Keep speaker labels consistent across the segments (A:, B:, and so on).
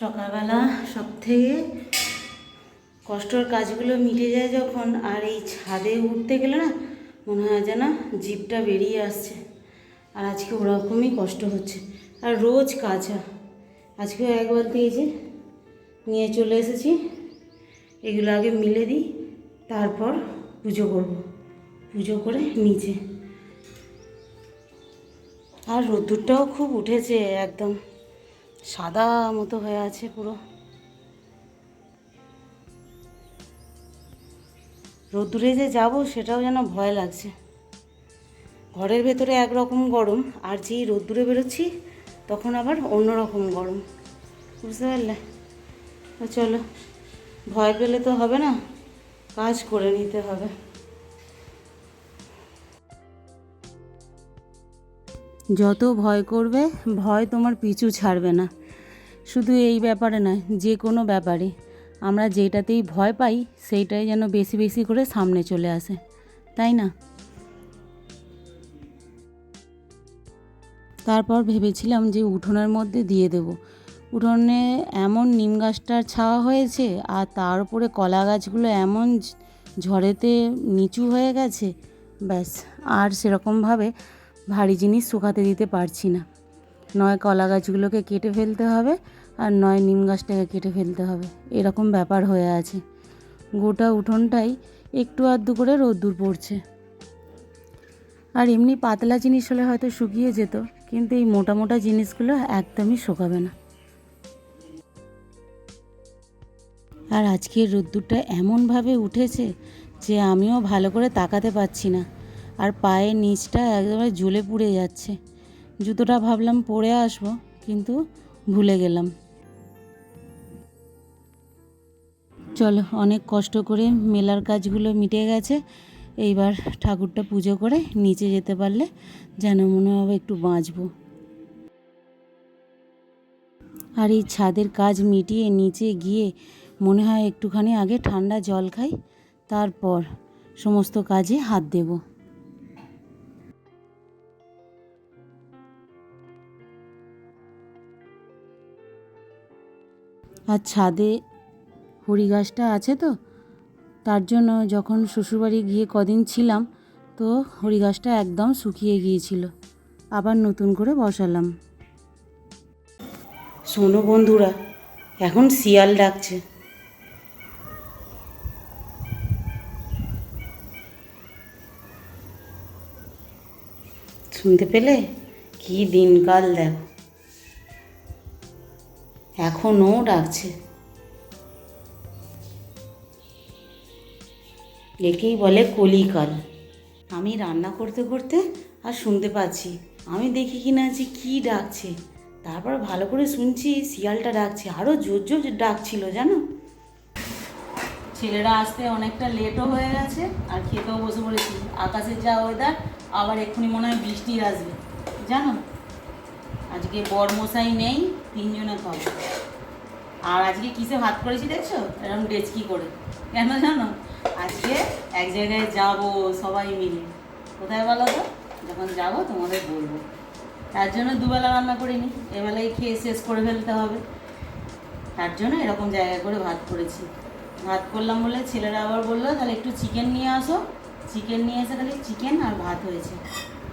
A: সকালবেলা সব থেকে কষ্টর কাজগুলো মিটে যায় যখন, আর এই ছাদে উঠতে গেলে না মনে হয় যেন জিপটা বেরিয়ে আসছে। আর আজকে ওরকমই কষ্ট হচ্ছে। আর রোজ কাঁচা। আজকেও একবার দিয়েছে নিয়ে চলে এসেছি। এগুলো আগে মিলে দিই, তারপর পুজো করব। পুজো করে নিচে। আর রোদ্দুরটাও খুব উঠেছে একদম। সাদা মতো হয়ে আছে পুরো। রোদ্দুরে যে যাব সেটাও যেন ভয় লাগছে। ঘরের ভেতরে একরকম গরম, আর যেই রোদ্দুরে বেরোচ্ছি তখন আবার অন্যরকম গরম। বুঝতে পারলে? চলো, ভয় পেলে তো হবে না, কাজ করে নিতে হবে। যত ভয় করবে, ভয় তোমার পিছু ছাড়বে না। শুধু এই ব্যাপারে নয়, যে কোনো ব্যাপারে। আমরা যেটাতেই ভয় পাই, সেইটাই যেন বেশি বেশি করে সামনে চলে আসে। তাই না? তারপর ভেবেছিলাম যে উঠোনের মধ্যে দিয়ে দেব। উঠোনে এমন নিম গাছটার ছাওয়া হয়েছে, আর তার উপরে কলা গাছগুলো এমন ঝড়েতে নিচু হয়ে গেছে, ব্যাস, আর সেরকমভাবে ভারী জিনিস শুকাতে দিতে পারছি না। নয় কলা গাছগুলোকে কেটে ফেলতে হবে আর নয় নিম গাছটাকে কেটে ফেলতে হবে। এরকম ব্যাপার হয়ে আছে। গোটা উঠোনটাই একটু আধটু করে রোদ্দুর পড়ছে। আর এমনি পাতলা জিনিস হলে হয়তো শুকিয়ে যেত, কিন্তু এই মোটা মোটা জিনিসগুলো একদমই শুকাবে না। আর আজকের রোদ্দুরটা এমনভাবে উঠেছে যে আমিও ভালো করে তাকাতে পারছি না। আর পায়ের নিচটা একদমই জ্বলে পুড়ে যাচ্ছে। জুতোটা ভাবলাম পরে আসব, কিন্তু ভুলে গেলাম। চলো, অনেক কষ্ট করে মেলার কাজগুলো মিটে গেছে। এইবার ঠাকুরটা পুজো করে নিচে যেতে পারলে যেন মনে হবে একটু বাঁচবো। আর এই ছাদের কাজ মিটিয়ে নিচে গিয়ে মনে হয় একটুখানি আগে ঠান্ডা জল খাই, তারপর সমস্ত কাজে হাত দেব। আর ছাদে হরি গাছটা আছে তো, তার জন্য যখন শ্বশুরবাড়ি গিয়ে কদিন ছিলাম, তো হরি গাছটা একদম শুকিয়ে গিয়েছিল। আবার নতুন করে বসালাম। শোনো বন্ধুরা, এখন শিয়াল ডাকছে। শুনতে পেলে? কি দিনকাল দেখো। এখনও ডাকছে। একেই বলে কলিকাল। আমি রান্না করতে করতে আর শুনতে পাচ্ছি। আমি দেখি কি না যে কী ডাকছে। তারপর ভালো করে শুনছি শিয়ালটা ডাকছে। আরও জোর জোর ডাকছিল, জানো? ছেলেরা আসতে অনেকটা লেটও হয়ে গেছে আর খেতেও বসে পড়েছি। আকাশের যা ওয়েদার আবার এক্ষুনি মনে হয় বৃষ্টি আসবে। জানো? আজকে বরমশাই নেই, তিনজনে খাব আর আজকে কিসে ভাত করেছি দেখছ? এরকম ডেচকি করে। কেন জানো? আজকে এক জায়গায় যাব সবাই মিলে। কোথায় বলো তো? যখন যাব তোমাদের বলব। তার জন্য দুবেলা রান্না করিনি এবেলায় খেয়ে শেষ করে ফেলতে হবে। তার জন্য এরকম জায়গা করে ভাত করেছি। ভাত করলাম বলে ছেলেরা আবার বলল, তাহলে একটু চিকেন নিয়ে আসো। চিকেন নিয়ে এসে তাহলে চিকেন আর ভাত হয়েছে।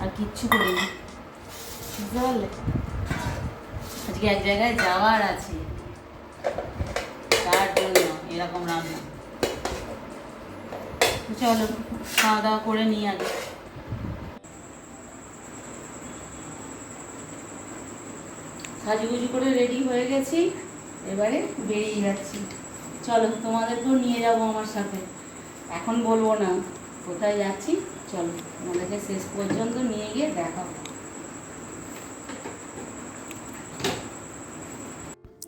A: আর কিচ্ছু করিনি। বুঝতে পারলে? আজকে এক জায়গায় যাওয়ার আছে। তার জন্য এরকম রান্না। চলো, খাওয়া দাওয়া করে নিই আগে। সাজুগুজু করে রেডি হয়ে গেছি, এবারে বেরিয়ে যাচ্ছি। চলো, তোমাদেরকেও নিয়ে যাব আমার সাথে। এখন বলব না, কোথায় যাচ্ছি? চলো, তোমাদেরকে শেষ পর্যন্ত নিয়ে গিয়ে দেখাবো।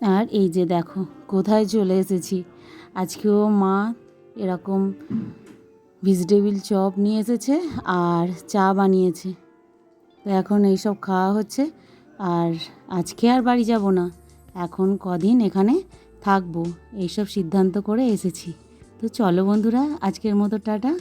A: আর এই যে দেখো, কোথায় চলে এসেছি? আজকেও মা এরকম ভেজিটেবিল চপ নিয়ে এসেছে আর চা বানিয়েছে। তো এখন এইসব খাওয়া হচ্ছে আর আজকে আর বাড়ি যাব না। এখন কদিন এখানে থাকব এইসব সিদ্ধান্ত করে এসেছি। তো চলো বন্ধুরা, আজকের মতো টাটা।